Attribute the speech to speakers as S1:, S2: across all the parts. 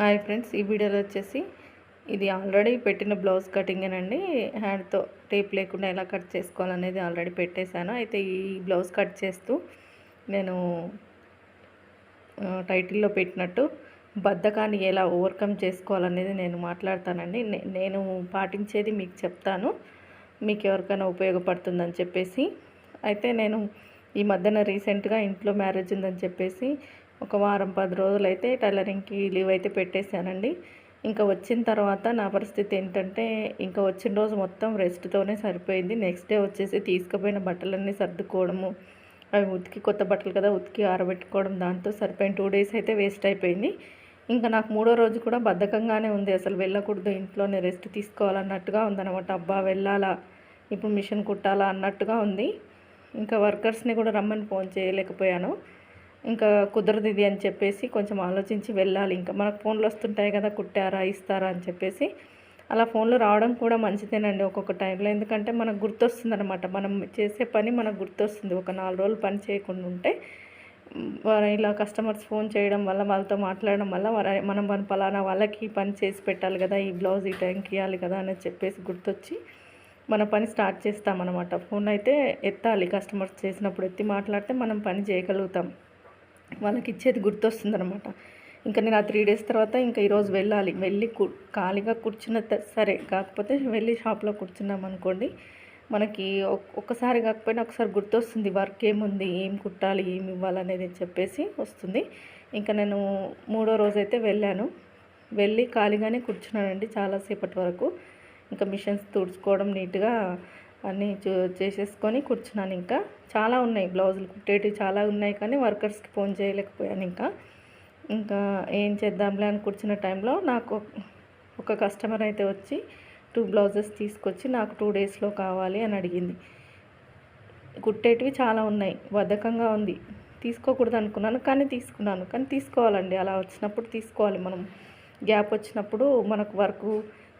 S1: Hi friends ఈ వీడియోలో వచ్చేసి ఇది ఆల్రెడీ పెట్టిన బ్లౌజ్ కటింగేనండి హ్యాండ్తో టేప్ లేకుండా ఎలా కట్ చేసుకోవాలనేది ఆల్రెడీ పెట్టేశాను. అయితే ఈ బ్లౌజ్ కట్ చేస్తూ నేను టైటిల్లో పెట్టినట్టు బద్ధకాన్ని ఎలా ఓవర్కమ్ చేసుకోవాలనేది నేను మాట్లాడతానండి. నే- నేను పాటించేది మీకు చెప్తాను. మీకు ఎవరికైనా ఉపయోగపడుతుందని చెప్పేసి. అయితే నేను ఈ మధ్యన రీసెంట్గా ఇంట్లో మ్యారేజ్ ఉందని చెప్పేసి ఒక వారం పది రోజులు అయితే టైలరింగ్కి లీవ్ అయితే పెట్టేశానండి. ఇంకా వచ్చిన తర్వాత నా పరిస్థితి ఏంటంటే ఇంకా వచ్చిన రోజు మొత్తం రెస్ట్తోనే సరిపోయింది. నెక్స్ట్ డే వచ్చేసి తీసుకుపోయిన బట్టలన్నీ సర్దుకోవడము అవి ఉతికి కొత్త బట్టలు కదా ఉతికి ఆరబెట్టుకోవడం దాంతో సరిపోయిన టూ డేస్ అయితే వేస్ట్ అయిపోయింది. ఇంకా నాకు మూడో రోజు కూడా బద్ధకంగానే ఉంది. అసలు వెళ్ళకూడదు ఇంట్లోనే రెస్ట్ తీసుకోవాలన్నట్టుగా ఉందన్నమాట. అబ్బా వెళ్ళాలా? ఇప్పుడు మిషన్ కుట్టాలా? అన్నట్టుగా ఉంది. ఇంకా వర్కర్స్ని కూడా రమ్మని ఫోన్ చేయలేకపోయాను. ఇంకా కుదరదు ఇది అని చెప్పేసి కొంచెం ఆలోచించి వెళ్ళాలి. ఇంకా మనకు ఫోన్లు వస్తుంటాయి కదా కుట్టారా ఇస్తారా అని చెప్పేసి అలా ఫోన్లు రావడం కూడా మంచిదేనండి ఒక్కొక్క టైంలో. ఎందుకంటే మనకు గుర్తొస్తుంది అనమాట మనం చేసే పని మనకు గుర్తొస్తుంది. ఒక నాలుగు రోజులు పని చేయకుండా ఉంటే ఇలా కస్టమర్స్ ఫోన్ చేయడం వల్ల వాళ్ళతో మాట్లాడడం వల్ల మనం మన పలానా వాళ్ళకి పని చేసి పెట్టాలి కదా ఈ బ్లౌజ్ ఈ టైంకి ఇవ్వాలి కదా అని చెప్పేసి గుర్తొచ్చి మన పని స్టార్ట్ చేస్తామన్నమాట. ఫోన్ అయితే ఎత్తాలి. కస్టమర్స్ చేసినప్పుడు ఎత్తి మాట్లాడితే మనం పని చేయగలుగుతాం. వాళ్ళకి ఇచ్చేది గుర్తొస్తుంది అనమాట ఇంకా నేను ఆ త్రీ డేస్ తర్వాత ఇంకా ఈరోజు వెళ్ళాలి. వెళ్ళి కు ఖాళీగా కూర్చున్న త- సరే కాకపోతే వెళ్ళి షాప్లో కూర్చున్నాం అనుకోండి. మనకి ఒక్కసారి కాకపోయినా ఒకసారి గుర్తొస్తుంది వర్క్ ఏముంది ఏం కుట్టాలి ఏం ఇవ్వాలనేది చెప్పేసి వస్తుంది. ఇంకా నేను మూడో రోజైతే వెళ్ళాను. వెళ్ళి ఖాళీగానే కూర్చున్నానండి చాలాసేపటి వరకు. ఇంకా మిషన్స్ తుడుచుకోవడం నీట్గా అన్నీ చూ చేసేసుకొని కూర్చున్నాను ఇంకా. చాలా ఉన్నాయి బ్లౌజులు కుట్టేటివి చాలా ఉన్నాయి కానీ వర్కర్స్కి ఫోన్ చేయలేకపోయాను ఇంకా. ఇంకా ఏం చేద్దాంలే అని కూర్చున్న టైంలో నాకు ఒక కస్టమర్ అయితే వచ్చి టూ బ్లౌజెస్ తీసుకొచ్చి నాకు టూ డేస్లో కావాలి అని అడిగింది. కుట్టేటివి చాలా ఉన్నాయి బద్ధకంగా ఉంది. తీసుకోకూడదు అనుకున్నాను కానీ తీసుకున్నాను. కానీ తీసుకోవాలండి అలా వచ్చినప్పుడు తీసుకోవాలి మనం. గ్యాప్ వచ్చినప్పుడు మనకు వర్క్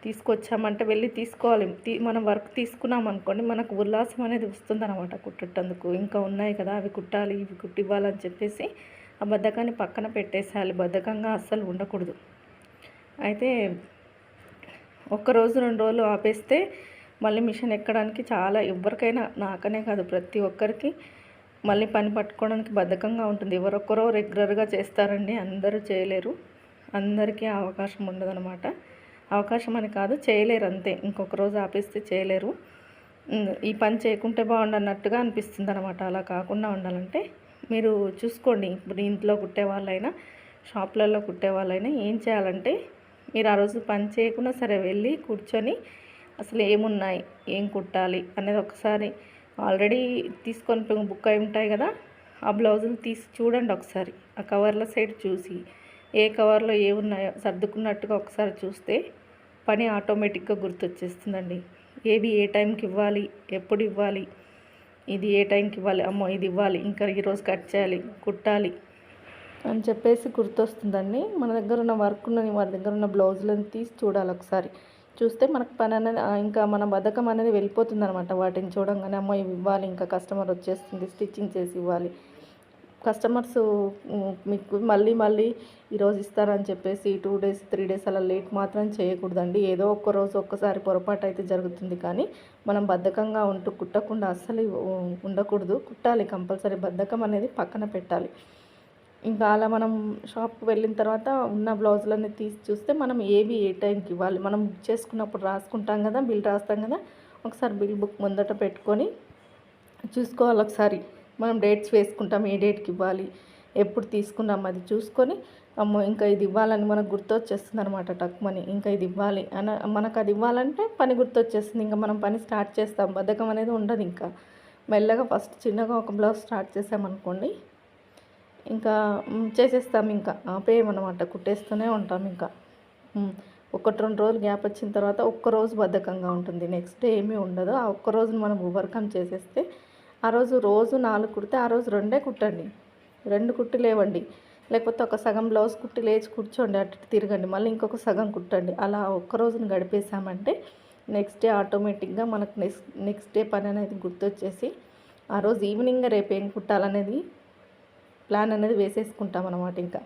S1: తీసుకొచ్చామంటే వెళ్ళి తీసుకోవాలి. తీ మనం వర్క్ తీసుకున్నాం అనుకోండి మనకు ఉల్లాసం అనేది వస్తుందన్నమాట కుట్టేటందుకు. ఇంకా ఉన్నాయి కదా అవి కుట్టాలి ఇవి కుట్టివ్వాలని చెప్పేసి ఆ బద్ధకాన్ని పక్కన పెట్టేసేయాలి. బద్ధకంగా అస్సలు ఉండకూడదు. అయితే ఒక్క రోజు రెండు రోజులు ఆపేస్తే మళ్ళీ మిషన్ ఎక్కడానికి చాలా ఎవరికైనా నాకనే కాదు ప్రతి ఒక్కరికి మళ్ళీ పని పట్టుకోవడానికి బద్ధకంగా ఉంటుంది. ఎవరొక్కరో రెగ్యులర్గా చేస్తారండి అందరూ చేయలేరు. అందరికీ అవకాశం ఉండదన్నమాట. అవకాశం అని కాదు చేయలేరు అంతే. ఇంకొక రోజు ఆపేస్తే చేయలేరు. ఈ పని చేయకుంటే బాగుండన్నట్టుగా అనిపిస్తుంది అనమాట అలా కాకుండా ఉండాలంటే మీరు చూసుకోండి. ఇప్పుడు ఇంట్లో కుట్టే వాళ్ళైనా షాప్లలో కుట్టే వాళ్ళైనా ఏం చేయాలంటే మీరు ఆ రోజు పని చేయకుండా సరే వెళ్ళి కూర్చొని అసలు ఏమున్నాయి ఏం కుట్టాలి అనేది ఒకసారి ఆల్రెడీ తీసుకొని బుక్ అయి ఉంటాయి కదా ఆ బ్లౌజులు తీసి చూడండి ఒకసారి. ఆ కవర్ల సైడ్ చూసి ఏ కవర్లో ఏ ఉన్నాయో సర్దుకున్నట్టుగా ఒకసారి చూస్తే పని ఆటోమేటిక్గా గుర్తొచ్చేస్తుందండి. ఏవి ఏ టైంకి ఇవ్వాలి ఎప్పుడు ఇవ్వాలి ఇది ఏ టైంకి ఇవ్వాలి అమ్మో ఇది ఇవ్వాలి ఇంకా ఈరోజు కట్ చేయాలి కుట్టాలి అని చెప్పేసి గుర్తొస్తుందండి. మన దగ్గర ఉన్న వర్క్ ఉన్నది మన దగ్గర ఉన్న బ్లౌజులను తీసి చూడాలి ఒకసారి. చూస్తే మనకు పని అనేది ఇంకా మన బద్ధకం అనేది వెళ్ళిపోతుంది అనమాట వాటిని చూడంగానే అమ్మో ఇవి ఇవ్వాలి ఇంకా కస్టమర్ వచ్చేస్తుంది స్టిచ్చింగ్ చేసి ఇవ్వాలి కస్టమర్స్ మీకు మళ్ళీ మళ్ళీ ఈరోజు ఇస్తారని చెప్పేసి టూ డేస్ త్రీ డేస్ అలా లేట్ మాత్రం చేయకూడదండి. ఏదో ఒక్క రోజు ఒక్కసారి పొరపాటు అయితే జరుగుతుంది కానీ మనం బద్ధకంగా ఉంటూ కుట్టకుండా అస్సలు ఉండకూడదు. కుట్టాలి కంపల్సరీ. బద్ధకం అనేది పక్కన పెట్టాలి. ఇంకా అలా మనం షాప్కి వెళ్ళిన తర్వాత ఉన్న బ్లౌజులన్నీ తీసి చూస్తే మనం ఏవి ఏ టైంకి ఇవ్వాలి? మనం బుక్ చేసుకున్నప్పుడు రాసుకుంటాం కదా బిల్ రాస్తాం కదా ఒకసారి బిల్ బుక్ ముందట పెట్టుకొని చూసుకోవాలి ఒకసారి. మనం డేట్స్ వేసుకుంటాం ఏ డేట్కి ఇవ్వాలి ఎప్పుడు తీసుకున్నాం అది చూసుకొని అమ్మో ఇంకా ఇది ఇవ్వాలని మనకు గుర్తొచ్చేస్తుంది అనమాట టక్మని ఇంకా ఇది ఇవ్వాలి అని మనకు అది ఇవ్వాలంటే పని గుర్తొచ్చేస్తుంది ఇంకా మనం పని స్టార్ట్ చేస్తాం బద్ధకం అనేది ఉండదు ఇంకా. మెల్లగా ఫస్ట్ చిన్నగా ఒక బ్లౌజ్ స్టార్ట్ చేసామనుకోండి ఇంకా చేసేస్తాం ఇంకా ఆపేయమన్నమాట కుట్టేస్తూనే ఉంటాం ఇంకా. ఒకటి రెండు రోజులు గ్యాప్ వచ్చిన తర్వాత ఒక్క రోజు బద్ధకంగా ఉంటుంది నెక్స్ట్ డే ఏమీ ఉండదు ఆ ఒక్కరోజును మనం ఓవర్కమ్ చేసేస్తే ఆ రోజు రోజు నాలుగు కుడితే ఆ రోజు రెండే కుట్టండి. రెండు కుట్టి లేవండి. లేకపోతే ఒక సగం బ్లౌజ్ కుట్టి లేచి కూర్చోండి అటు తిరగండి మళ్ళీ ఇంకొక సగం కుట్టండి. అలా ఒక్క రోజుని గడిపేసామంటే నెక్స్ట్ డే ఆటోమేటిక్గా మనకు నెక్స్ట్ నెక్స్ట్ డే పని అనేది గుర్తొచ్చేసి ఆ రోజు ఈవినింగ్ రేపు ఏం కుట్టాలనేది ప్లాన్ అనేది వేసేసుకుంటాం అనమాట ఇంకా.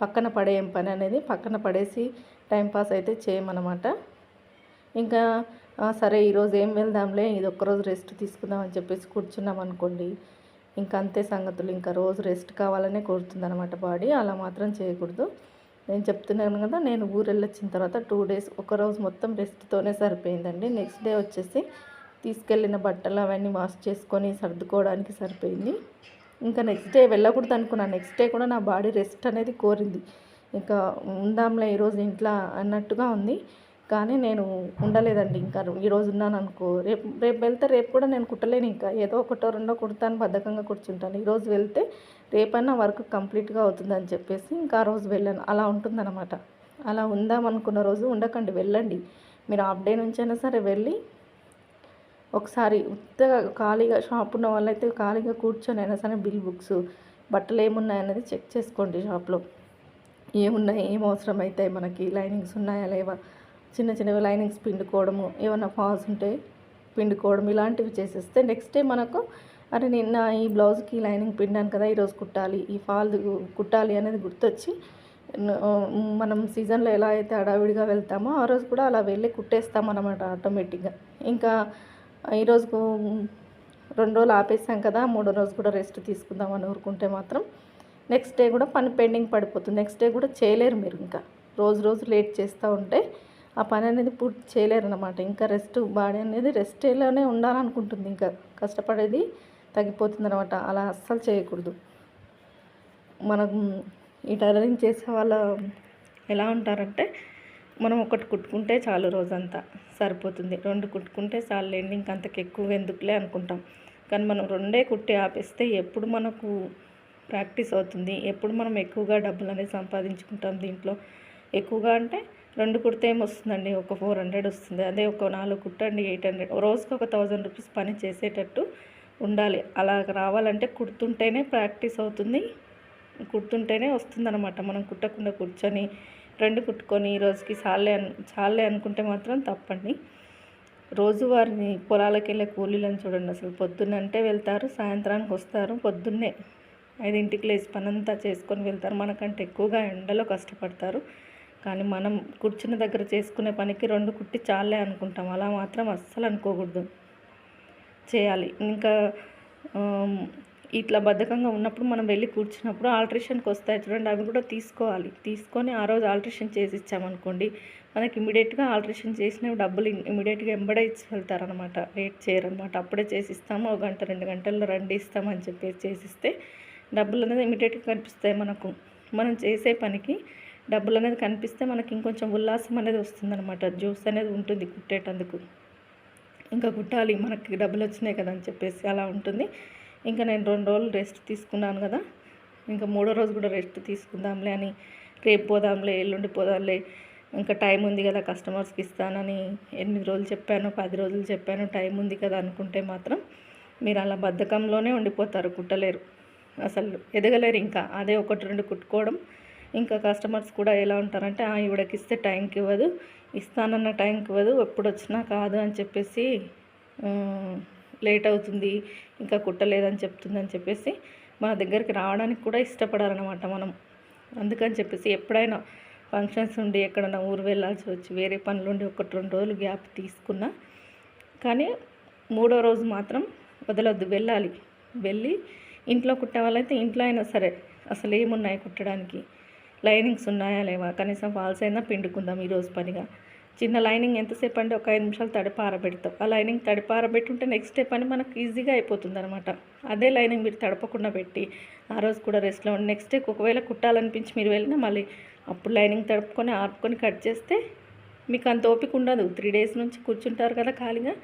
S1: పక్కన పడేయం పని అనేది పక్కన పడేసి టైంపాస్ అయితే చేయమన్నమాట. ఇంకా సరే ఈరోజు ఏం వెళ్దాంలే ఇది ఒక్కరోజు రెస్ట్ తీసుకుందాం అని చెప్పేసి కూర్చున్నాం అనుకోండి. ఇంకా అంతే సంగతులు. ఇంకా రోజు రెస్ట్ కావాలనే కోరుతుందనమాట బాడీ. అలా మాత్రం చేయకూడదు. నేను చెప్తున్నాను కదా నేను ఊరు వెళ్ళొచ్చిన తర్వాత టూ డేస్ ఒక రోజు మొత్తం రెస్ట్తోనే సరిపోయిందండి. నెక్స్ట్ డే వచ్చేసి తీసుకెళ్ళిన బట్టలు అవన్నీ వాష్ చేసుకొని సర్దుకోవడానికి సరిపోయింది. ఇంకా నెక్స్ట్ డే వెళ్ళకూడదు అనుకున్నాను నెక్స్ట్ డే కూడా నా బాడీ రెస్ట్ అనేది కోరింది. ఇంకా ఉందాంలే ఈరోజు ఇంట్లో అన్నట్టుగా ఉంది. కానీ నేను ఉండలేదండి. ఇంకా ఈరోజు ఉన్నాను అనుకో. రేపు రేపు వెళ్తే రేపు కూడా నేను కుట్టలేను ఇంకా. ఏదో ఒకటో రెండో కుడతాను బద్ధకంగా కూర్చుంటాను. ఈరోజు వెళ్తే రేపైనా వర్క్ కంప్లీట్గా అవుతుందని చెప్పేసి ఇంకా ఆ రోజు వెళ్ళాను. అలా ఉంటుందన్నమాట. అలా ఉందాం అనుకున్న రోజు ఉండకండి వెళ్ళండి. మీరు హాఫ్ డే నుంచి అయినా సరే వెళ్ళి ఒకసారి ఉత్తగా ఖాళీగా షాప్ ఉన్న వాళ్ళైతే ఖాళీగా కూర్చొని అయినా సరే బిల్ బుక్స్ బట్టలు ఏమున్నాయనేది చెక్ చేసుకోండి షాప్లో. ఏమున్నాయి ఏం అవసరం అవుతాయి మనకి? లైనింగ్స్ ఉన్నాయా లేవా? చిన్న చిన్నవి లైనింగ్స్ పిండుకోవడము ఏమైనా ఫాల్స్ ఉంటే పిండుకోవడం ఇలాంటివి చేసేస్తే నెక్స్ట్ డే మనకు అరే నిన్న ఈ బ్లౌజ్కి లైనింగ్ పిండాను కదా ఈరోజు కుట్టాలి ఈ ఫాల్ కుట్టాలి అనేది గుర్తొచ్చి మనం సీజన్లో ఎలా అయితే అడావిడిగా వెళ్తామో ఆ రోజు కూడా అలా వెళ్ళి కుట్టేస్తాం అనమాట ఆటోమేటిక్గా ఇంకా ఈరోజుకు రెండు రోజులు ఆపేసాం కదా మూడో రోజు కూడా రెస్ట్ తీసుకుందాం అని ఊరుకుంటే మాత్రం నెక్స్ట్ డే కూడా పని పెండింగ్ పడిపోతుంది. నెక్స్ట్ డే కూడా చేయలేరు మీరు ఇంకా. రోజు రోజు లేట్ చేస్తూ ఉంటే ఆ పని అనేది పూర్తి చేయలేరు అనమాట ఇంకా రెస్ట్ బాడీ అనేది రెస్ట్లోనే ఉండాలనుకుంటుంది. ఇంకా కష్టపడేది తగ్గిపోతుంది అనమాట అలా అస్సలు చేయకూడదు. మనం ఈ టైలరింగ్ చేసే వాళ్ళ ఎలా ఉంటారంటే మనం ఒకటి కుట్టుకుంటే చాలు రోజంతా సరిపోతుంది. రెండు కుట్టుకుంటే చాలు ఇంక అంతకు ఎక్కువ ఎందుకులే అనుకుంటాం. కానీ మనం రెండే కుట్టి ఆపేస్తే ఎప్పుడు మనకు ప్రాక్టీస్ అవుతుంది. ఎప్పుడు మనం ఎక్కువగా డబ్బులు అనేది సంపాదించుకుంటాం దీంట్లో. ఎక్కువగా అంటే రెండు కుడితే ఏమొస్తుందండి? ఒక ఫోర్ హండ్రెడ్ వస్తుంది. అదే ఒక నాలుగు కుట్టండి ఎయిట్ హండ్రెడ్. రోజుకి ఒక థౌజండ్ రూపీస్ పని చేసేటట్టు ఉండాలి. అలా రావాలంటే కుడుతుంటేనే ప్రాక్టీస్ అవుతుంది. కుడుతుంటేనే వస్తుందన్నమాట. మనం కుట్టకుండా కూర్చొని రెండు కుట్టుకొని ఈ రోజుకి చాలే అను చాలే అనుకుంటే మాత్రం తప్పండి. రోజువారిని పొలాలకు వెళ్ళే కూలీలను చూడండి. అసలు పొద్దున్నంటే వెళ్తారు సాయంత్రానికి వస్తారు. పొద్దున్నే ఐదింటికి లేచి పనంతా చేసుకొని వెళ్తారు. మనకంటే ఎక్కువగా ఎండలో కష్టపడతారు. కానీ మనం కూర్చున్న దగ్గర చేసుకునే పనికి రెండు కుట్టి చాలే అనుకుంటాం. అలా మాత్రం అస్సలు అనుకోకూడదు. చేయాలి. ఇంకా ఇట్లా బద్ధకంగా ఉన్నప్పుడు మనం వెళ్ళి కూర్చున్నప్పుడు ఆల్ట్రేషన్కి వస్తాయి చూడండి అవి కూడా తీసుకోవాలి. తీసుకొని ఆ రోజు ఆల్ట్రేషన్ చేసి ఇచ్చామనుకోండి మనకి ఇమీడియట్గా ఆల్ట్రేషన్ చేసినవి డబ్బులు ఇమీడియట్గా ఎంబడే ఇచ్చి వెళ్తారనమాట వెయిట్ చేయరనమాట అప్పుడే చేసి ఇస్తాము ఒక గంట రెండు గంటల్లో రండి ఇస్తామని చెప్పేసి చేసిస్తే డబ్బులు అనేది ఇమీడియట్గా కనిపిస్తాయి మనకు. మనం చేసే పనికి డబ్బులు అనేది కనిపిస్తే మనకి ఇంకొంచెం ఉల్లాసం అనేది వస్తుందన్నమాట. జ్యూస్ అనేది ఉంటుంది కుట్టేటందుకు. ఇంకా కుట్టాలి మనకి డబ్బులు వచ్చినాయి కదా అని చెప్పేసి అలా ఉంటుంది. ఇంకా నేను రెండు రోజులు రెస్ట్ తీసుకున్నాను కదా. ఇంకా మూడో రోజు కూడా రెస్ట్ తీసుకుందాంలే అని రేపు పోదాంలే ఎల్లుండి పోదాంలే ఇంకా టైం ఉంది కదా కస్టమర్స్కి ఇస్తానని ఎనిమిది రోజులు చెప్పాను పది రోజులు చెప్పాను టైం ఉంది కదా అనుకుంటే మాత్రం మీరు అలా బద్ధకంలోనే ఉండిపోతారు కుట్టలేరు. అసలు ఎదగలేరు ఇంకా. అదే ఒకటి రెండు కుట్టుకోవడం ఇంకా కస్టమర్స్ కూడా ఎలా ఉంటారంటే ఇవిడకి ఇస్తే టైంకి ఇవ్వదు ఇస్తానన్న టైంకి ఇవ్వదు ఎప్పుడు వచ్చినా కాదు అని చెప్పేసి లేట్ అవుతుంది ఇంకా కుట్టలేదని చెప్తుందని చెప్పేసి మన దగ్గరికి రావడానికి కూడా ఇష్టపడారనమాట మనం. అందుకని చెప్పేసి ఎప్పుడైనా ఫంక్షన్స్ ఉండి ఎక్కడైనా ఊరు వెళ్ళాల్సి వచ్చి వేరే పనులుండి ఒకటి రెండు రోజులు గ్యాప్ తీసుకున్నా కానీ మూడో రోజు మాత్రం వదలొద్దు వెళ్ళాలి. వెళ్ళి ఇంట్లో కుట్టే వాళ్ళైతే ఇంట్లో అయినా సరే అసలు ఏమున్నాయి కుట్టడానికి? లైనింగ్స్ ఉన్నాయా లేవా? కనీసం ఫాల్స్ అయినా పిండుకుందాం ఈరోజు పనిగా. చిన్న లైనింగ్ ఎంతసేపు అంటే ఒక ఐదు నిమిషాలు తడిపి ఆరబెడతాం ఆ లైనింగ్ తడిపి ఆరబెట్టుంటే నెక్స్ట్ డే పని మనకు ఈజీగా అయిపోతుంది అనమాట అదే లైనింగ్ మీరు తడపకుండా పెట్టి ఆ రోజు కూడా రెస్ట్లో ఉండి నెక్స్ట్ డే ఒకవేళ కుట్టాలనిపించి మీరు వెళ్ళినా మళ్ళీ అప్పుడు లైనింగ్ తడుపుకొని ఆపుకొని కట్ చేస్తే మీకు అంత ఓపిక ఉండదు. త్రీ డేస్ నుంచి కూర్చుంటారు కదా ఖాళీగా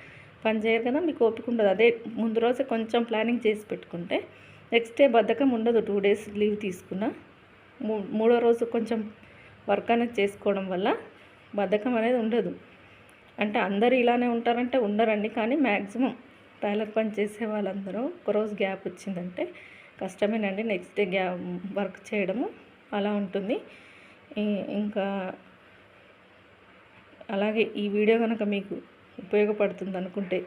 S1: పని చేయరు కదా మీకు ఓపిక ఉండదు. అదే ముందు రోజే కొంచెం ప్లానింగ్ చేసి పెట్టుకుంటే నెక్స్ట్ డే బద్ధకం ఉండదు. టూ డేస్ లీవ్ తీసుకున్నా. మూడో రోజు కొంచెం వర్క్ అనేది చేసుకోవడం వల్ల బద్ధకం అనేది ఉండదు. అంటే అందరు ఇలానే ఉంటారంటే ఉండరండి కానీ మ్యాక్సిమం టైలర్ పని చేసే వాళ్ళందరూ ఒకరోజు గ్యాప్ వచ్చిందంటే కష్టమేనండి. నెక్స్ట్ డే గ్యా వర్క్ చేయడము అలా ఉంటుంది. ఇంకా అలాగే ఈ వీడియో కనుక మీకు ఉపయోగపడుతుంది అనుకుంటే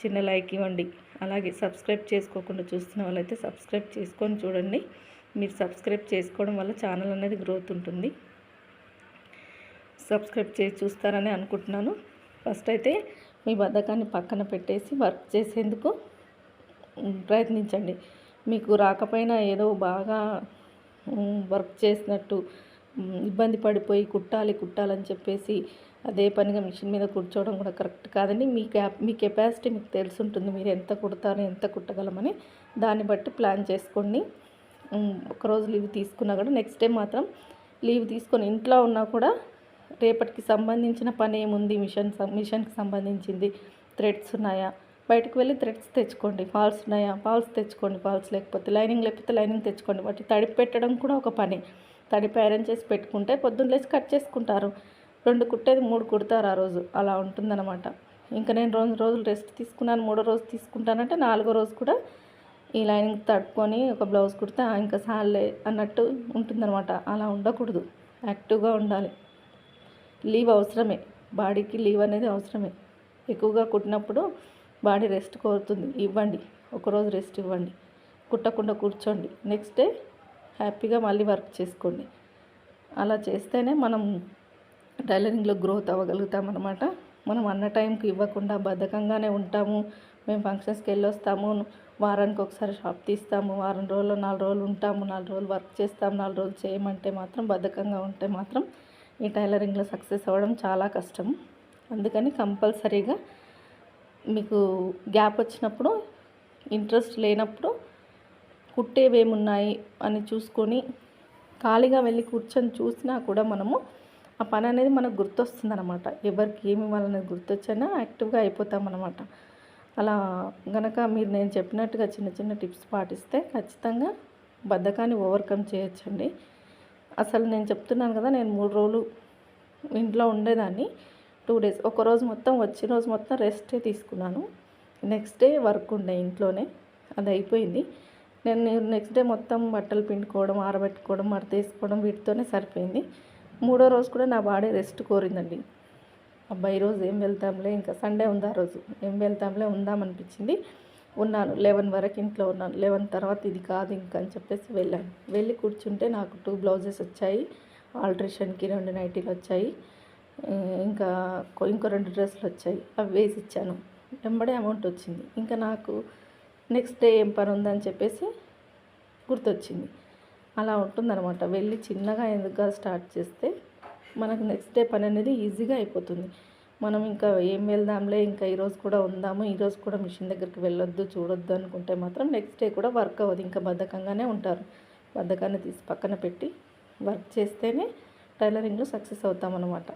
S1: చిన్న లైక్ ఇవ్వండి. అలాగే సబ్స్క్రైబ్ చేసుకోకుండా చూస్తున్న వాళ్ళైతే సబ్స్క్రైబ్ చేసుకొని చూడండి. మీరు సబ్స్క్రైబ్ చేసుకోవడం వల్ల ఛానల్ అనేది గ్రోత్ ఉంటుంది. సబ్స్క్రైబ్ చేసి చూస్తారని అనుకుంటున్నాను. ఫస్ట్ అయితే మీ బద్ధకాన్ని పక్కన పెట్టేసి వర్క్ చేసేందుకు ప్రయత్నించండి. మీకు రాకపోయినా ఏదో బాగా వర్క్ చేసినట్టు ఇబ్బంది పడిపోయి కుట్టాలి కుట్టాలని చెప్పేసి అదే పనిగా మిషన్ మీద కూర్చోవడం కూడా కరెక్ట్ కాదండి. మీ క్యాప్ మీ కెపాసిటీ మీకు తెలుసుంటుంది మీరు ఎంత కుడతారో ఎంత కుట్టగలమని దాన్ని బట్టి ప్లాన్ చేసుకోండి. ఒకరోజు లీవ్ తీసుకున్నా కూడా నెక్స్ట్ డే మాత్రం లీవ్ తీసుకొని ఇంట్లో ఉన్నా కూడా రేపటికి సంబంధించిన పని ఏముంది? మిషన్ మిషన్కి సంబంధించింది. థ్రెడ్స్ ఉన్నాయా? బయటకు వెళ్ళి థ్రెడ్స్ తెచ్చుకోండి. ఫాల్స్ ఉన్నాయా? ఫాల్స్ తెచ్చుకోండి. ఫాల్స్ లేకపోతే లైనింగ్ లేకపోతే లైనింగ్ తెచ్చుకోండి. వాటి తడిపి పెట్టడం కూడా ఒక పని. తడిపి ఐరన్ చేసి పెట్టుకుంటే పొద్దున్న లేచి కట్ చేసుకుంటారు. రెండు కుట్టేది మూడు కుడతారు ఆ రోజు. అలా ఉంటుందన్నమాట. ఇంకా నేను రెండు రోజులు రెస్ట్ తీసుకున్నాను మూడో రోజు తీసుకుంటానంటే నాలుగో రోజు కూడా ఈ లైనింగ్ తట్టుకొని ఒక బ్లౌజ్ కుడితే ఇంకా సాలే అన్నట్టు ఉంటుందన్నమాట. అలా ఉండకూడదు. యాక్టివ్గా ఉండాలి. లీవ్ అవసరమే. బాడీకి లీవ్ అనేది అవసరమే. ఎక్కువగా కుట్టినప్పుడు బాడీ రెస్ట్ కోరుతుంది. ఇవ్వండి. ఒకరోజు రెస్ట్ ఇవ్వండి. కుట్టకుండా కూర్చోండి. నెక్స్ట్ డే హ్యాపీగా మళ్ళీ వర్క్ చేసుకోండి. అలా చేస్తేనే మనం టైలరింగ్లో గ్రోత్ అవ్వగలుగుతాం అనమాట మనం అన్న టైంకి ఇవ్వకుండా బద్ధకంగానే ఉంటాము. మేము ఫంక్షన్స్కి వెళ్ళొస్తాము. వారానికి ఒకసారి షాప్ తీస్తాము. వారం రోజులు నాలుగు రోజులు ఉంటాము. నాలుగు రోజులు వర్క్ చేస్తాము. నాలుగు రోజులు చేయమంటే మాత్రం బద్ధకంగా ఉంటే మాత్రం ఈ టైలరింగ్లో సక్సెస్ అవ్వడం చాలా కష్టం. అందుకని కంపల్సరీగా మీకు గ్యాప్ వచ్చినప్పుడు ఇంట్రెస్ట్ లేనప్పుడు కుట్టేవేమున్నాయి అని చూసుకొని ఖాళీగా వెళ్ళి కూర్చొని చూసినా కూడా మనము ఆ పని అనేది మనకు గుర్తొస్తుంది అనమాట ఎవరికి ఏమి ఇవ్వాలనేది గుర్తొచ్చినా యాక్టివ్గా అయిపోతామన్నమాట. అలా గనక మీరు నేను చెప్పినట్టుగా చిన్న చిన్న టిప్స్ పాటిస్తే ఖచ్చితంగా బద్ధకాన్ని ఓవర్కమ్ చేయొచ్చండి. అసలు నేను చెప్తున్నాను కదా నేను మూడు రోజులు ఇంట్లో ఉండేదాన్ని. టూ డేస్ ఒక రోజు మొత్తం వచ్చిన రోజు మొత్తం రెస్టే తీసుకున్నాను. నెక్స్ట్ డే వర్క్ ఉండే ఇంట్లోనే అది అయిపోయింది. నేను నెక్స్ట్ డే మొత్తం బట్టలు పిండుకోవడం ఆరబెట్టుకోవడం మడతేసుకోవడం వీటితోనే సరిపోయింది. మూడో రోజు కూడా నా బాడీ రెస్ట్ కోరిందండి. అబ్బాయి రోజు ఏం వెళ్తాంలే ఇంకా సండే ఉంది ఆ రోజు. ఏం వెళ్తాంలే ఉందామనిపించింది ఉన్నాను లెవెన్ వరకు ఇంట్లో ఉన్నాను. లెవెన్ తర్వాత ఇది కాదు ఇంకా అని చెప్పేసి వెళ్ళాను. వెళ్ళి కూర్చుంటే నాకు టూ బ్లౌజెస్ వచ్చాయి. ఆల్ట్రేషన్కి రెండు నైటీలు వచ్చాయి. ఇంకా ఇంకో రెండు డ్రెస్సులు వచ్చాయి. అవి వేసి ఇచ్చాను. వెంబడే అమౌంట్ వచ్చింది. ఇంకా నాకు నెక్స్ట్ డే ఏం పని ఉందని చెప్పేసి గుర్తొచ్చింది. అలా ఉంటుందన్నమాట. వెళ్ళి చిన్నగా ఎందుకు స్టార్ట్ చేస్తే మనకు నెక్స్ట్ డే పని అనేది ఈజీగా అయిపోతుంది. మనం ఇంకా ఏం వెళ్దాంలే ఇంకా ఈరోజు కూడా ఉందాము ఈరోజు కూడా మిషన్ దగ్గరికి వెళ్ళొద్దు చూడొద్దు అనుకుంటే మాత్రం నెక్స్ట్ డే కూడా వర్క్ అవ్వదు. ఇంకా బద్ధకంగానే ఉంటారు. బద్ధకాన్ని తీసి పక్కన పెట్టి వర్క్ చేస్తేనే టైలరింగ్లో సక్సెస్ అవుతామన్నమాట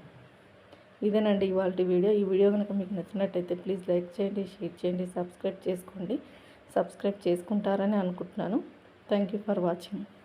S1: ఇదేనండి ఇవాళ వీడియో. ఈ వీడియో కనుక మీకు నచ్చినట్టయితే ప్లీజ్ లైక్ చేయండి షేర్ చేయండి సబ్స్క్రైబ్ చేసుకోండి. సబ్స్క్రైబ్ చేసుకుంటారని అనుకుంటున్నాను. Thank you for watching